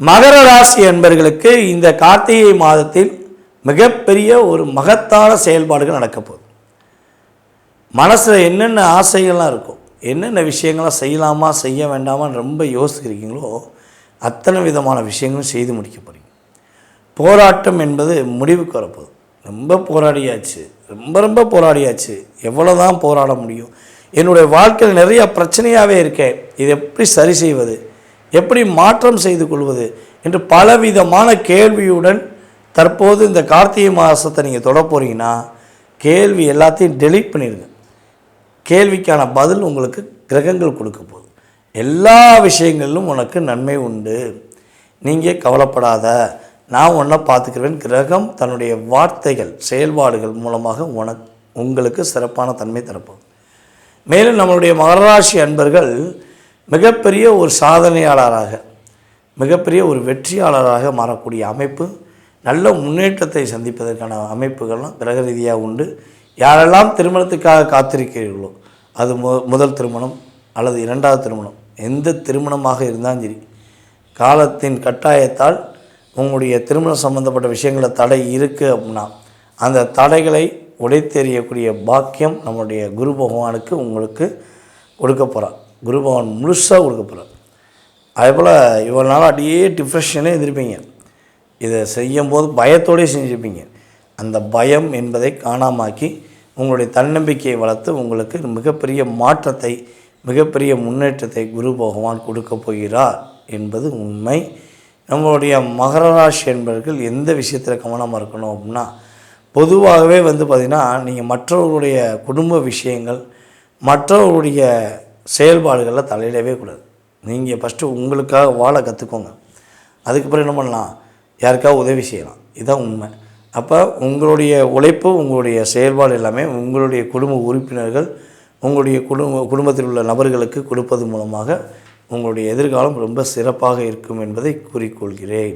மகர ராசி என்பர்களுக்கு இந்த கார்த்திகை மாதத்தில் மிகப்பெரிய ஒரு மகத்தான செயல்பாடுகள் நடக்க போகுது. மனசில் என்னென்ன ஆசைகள்லாம் இருக்கும்? என்னென்ன விஷயங்கள்லாம் செய்யலாமா செய்ய வேண்டாமான்னு ரொம்ப யோசிக்கிறீங்களோ அத்தனை விதமான விஷயங்களும் செய்து முடிக்க போகிறீங்க போராட்டம் என்பது முடிவுக்கு வரப்போகுது. ரொம்ப போராடியாச்சு. ரொம்ப ரொம்ப போராடியாச்சு. எவ்வளோ தான் போராட முடியும்? என்னுடைய வாழ்க்கையில் நிறைய பிரச்சனையாகவே இருக்கேன். இதை எப்படி சரி செய்வது? எப்படி மாற்றம் செய்து கொள்வது என்று பலவிதமான கேள்வியுடன் தற்போது இந்த கார்த்திகை மாதத்தை நீங்கள் தொட போகிறீங்கன்னா கேள்வி எல்லாத்தையும் டெலீட் பண்ணிடுங்க கேள்விக்கான பதில் உங்களுக்கு கிரகங்கள் கொடுக்க போகுது. எல்லா விஷயங்களிலும் உனக்கு நன்மை உண்டு. நீங்கள் கவலைப்படாத. நான் ஒன்றை பார்த்துக்கிறேன் கிரகம் தன்னுடைய வார்த்தைகள் செயல்பாடுகள் மூலமாக உனக்கு உங்களுக்கு சிறப்பான தன்மை தரப்போகுது. மேலும் நம்மளுடைய மகராசி அன்பர்கள் மிகப்பெரிய ஒரு சாதனையாளராக மிகப்பெரிய ஒரு வெற்றியாளராக மாறக்கூடிய அமைப்பு நல்ல முன்னேற்றத்தை சந்திப்பதற்கான அமைப்புகள்லாம் கிரக ரீதியாக உண்டு. யாரெல்லாம் திருமணத்துக்காக காத்திருக்கிறீர்களோ அது மு முதல் திருமணம் அல்லது இரண்டாவது திருமணம் எந்த திருமணமாக இருந்தாலும் சரி காலத்தின் கட்டாயத்தால் உங்களுடைய திருமணம் சம்பந்தப்பட்ட விஷயங்களில் தடை இருக்குது அப்படின்னா அந்த தடைகளை உடைத்தெறியக்கூடிய பாக்கியம் நம்முடைய குரு பகவானுக்கு உங்களுக்கு கொடுக்க போகிறார் குரு பகவான் முழுசாக கொடுக்க போகிறார் அதே போல் இவ்வளோ நாள் அப்படியே டிப்ரெஷனே எழுந்திருப்பீங்க இதை செய்யும்போது பயத்தோடய செஞ்சுருப்பீங்க. அந்த பயம் என்பதை காணாமாக்கி உங்களுடைய தன்னம்பிக்கையை வளர்த்து உங்களுக்கு மிகப்பெரிய மாற்றத்தை மிகப்பெரிய முன்னேற்றத்தை குரு பகவான் கொடுக்க போகிறார் என்பது உண்மை. நம்மளுடைய மகர ராசி என்பவர்கள் எந்த விஷயத்தில் கவனமாக இருக்கணும் அப்படின்னா பொதுவாகவே வந்து பார்த்திங்கன்னா நீங்கள் மற்றவர்களுடைய குடும்ப விஷயங்கள் மற்றவர்களுடைய செயல்பாடுகளில் தலையிடவே கூடாது. நீங்கள் ஃபஸ்ட்டு உங்களுக்காக வாழ கற்றுக்கோங்க அதுக்கப்புறம் என்ன பண்ணலாம்? யாருக்காவது உதவி செய்யலாம். இதுதான் உண்மை. அப்போ உங்களுடைய உழைப்பு உங்களுடைய செயல்பாடு எல்லாமே உங்களுடைய குடும்ப உறுப்பினர்கள் உங்களுடைய குடும்ப குடும்பத்தில் உள்ள நபர்களுக்கு கொடுப்பது மூலமாக உங்களுடைய எதிர்காலம் ரொம்ப சிறப்பாக இருக்கும் என்பதை கூறிக்கொள்கிறேன்.